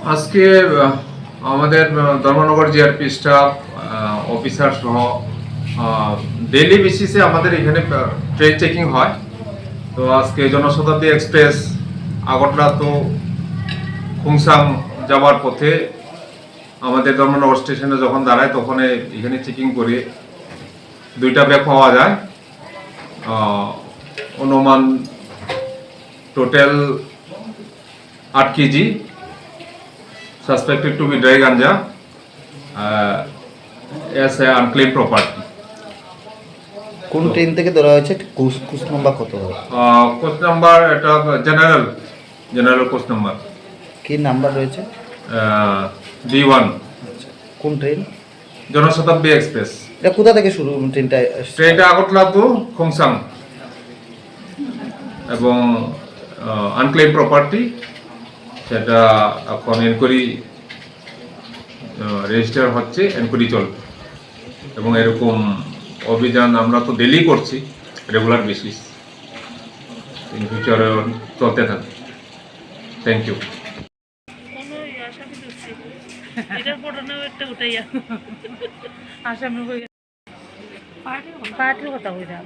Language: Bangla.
আজকে আমাদের ধর্মনগর জিআরপি স্টাফ অফিসার সহ ডেইলি বেসিসে আমাদের এখানে ট্রেন চেকিং হয়। তো আজকে জনশতাব্দী এক্সপ্রেস আগরতলা তো খুংসাং যাওয়ার পথে আমাদের ধর্মনগর স্টেশনে যখন দাঁড়ায়, তখন এখানে চেকিং করে দুইটা ব্যাগ পাওয়া যায়। অনুমান টোটাল আট kg suspected to be dry ganja uh, এ a প্রপার্টি কোন ট্রেন থেকে ধরা হয়েছে? কোচ কোচ নাম্বার কত? Uh, নাম্বার এটা জেনারেল জেনারেল কোস্ট নাম্বার। কি নাম্বার রয়েছে? ডি ওয়ান আচ্ছা কোন ট্রেন জনশতাব্দী এক্সপ্রেস। এটা কোথা থেকে শুরু ট্রেনটা? ট্রেনটা আগরতলা টু খোংসাং। এবং আনক্লেম প্রপার্টি সেটা এখন এনকোয়ারি রেজিস্টার হচ্ছে এনকোয়ারি চলবে এবং এরকম অভিযান আমরা তো ডেলি করছি রেগুলার বেসিস ইন ফিউচারে চলতে থাকবে। থ্যাংক ইউ আসামি ঢুকছে এটার ঘটনাও একটা উঠাইয়া। আসামি হয়ে গেছে। পার্টির কথা। হইলাম